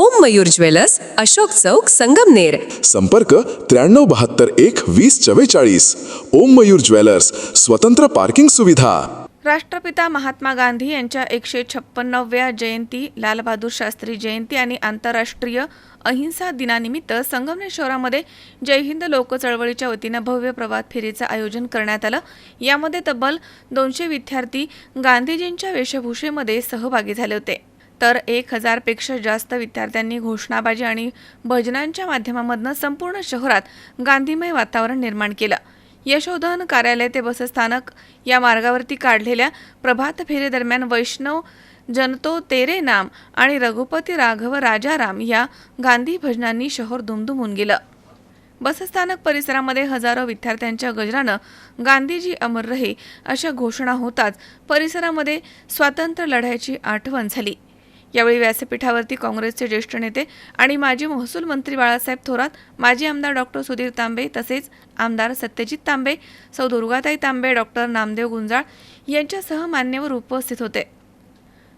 ओम Mayur jewellers Ashok Chowk Sangamner संपर्क त्र्याण्णव बहात्तर एक वीस चव्वेचाळीस. ओम मयूर ज्वेलर्स स्वतंत्र पार्किंग सुविधा. राष्ट्रपिता महात्मा गांधी यांच्या एकशे छप्पन्नाव्या जयंती लालबहादूर शास्त्री जयंती आणि आंतरराष्ट्रीय अहिंसा दिनानिमित्त संगमनेर शहरामध्ये जय हिंद लोक चळवळीच्या वतीनं भव्य प्रभात फेरीचं आयोजन करण्यात आलं. यामध्ये तब्बल दोनशे विद्यार्थी गांधीजींच्या वेशभूषेमध्ये सहभागी झाले होते. तर एक हजारपेक्षा जास्त विद्यार्थ्यांनी घोषणाबाजी आणि भजनांच्या माध्यमामधनं संपूर्ण शहरात गांधीमय वातावरण निर्माण केलं. यशोधन कार्यालय ते बसस्थानक या मार्गावरती काढलेल्या प्रभात फेरीदरम्यान वैष्णव जनतो तेरे नाम आणि रघुपती राघव राजाराम या गांधी भजनांनी शहर दुमदुमून गेलं. बसस्थानक परिसरामध्ये हजारो विद्यार्थ्यांच्या गजरानं गांधीजी अमर रहे अशा घोषणा होताच परिसरामध्ये स्वातंत्र्य लढ्याची आठवण झाली. यावेळी व्यासपीठावरती काँग्रेसचे ज्येष्ठ नेते आणि माजी महसूल मंत्री बाळासाहेब थोरात माजी आमदार डॉक्टर सुधीर तांबे तसेच आमदार सत्यजित तांबे सौ दुर्गाताई तांबे डॉक्टर नामदेव गुंजाळ यांच्यासह मान्यवर उपस्थित होते.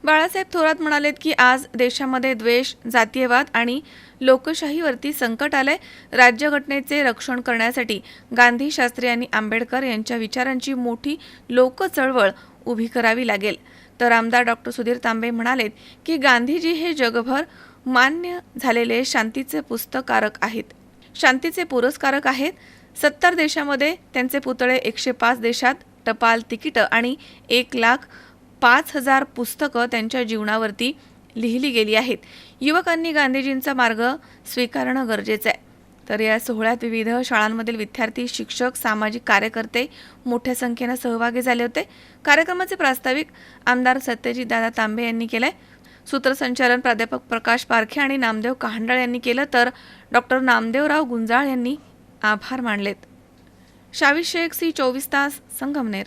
बाळासाहेब थोरात म्हणालेत की आज देशामध्ये द्वेष जातीयवाद आणि लोकशाहीवरती संकट आलंय. राज्यघटनेचे रक्षण करण्यासाठी गांधी शास्त्री आणि आंबेडकर यांच्या विचारांची मोठी लोकचळवळ उभी करावी लागेल. तर आमदार डॉक्टर सुधीर तांबे म्हणालेत की गांधीजी हे जगभर मान्य झालेले शांतीचे पुस्तकारक आहेत. शांतीचे पुरस्कारक आहेत. सत्तर देशामध्ये त्यांचे पुतळे एकशे पाच देशात टपाल तिकीटं आणि एक लाख पाच हजार पुस्तकं त्यांच्या जीवनावरती लिहिली गेली आहेत. युवकांनी गांधीजींचा मार्ग स्वीकारणं गरजेचं आहे. तर या सोहळ्यात विविध शाळांमधील विद्यार्थी शिक्षक सामाजिक कार्यकर्ते मोठ्या संख्येनं सहभागी झाले होते. कार्यक्रमाचे प्रास्ताविक आमदार सत्यजित दादा तांबे यांनी केलंय. सूत्रसंचालन प्राध्यापक प्रकाश पारखे आणि नामदेव कहांडळ यांनी केलं तर डॉक्टर नामदेवराव गुंजाळ यांनी आभार मानलेत. शावी शेख सी चोवीस तास Sangamner.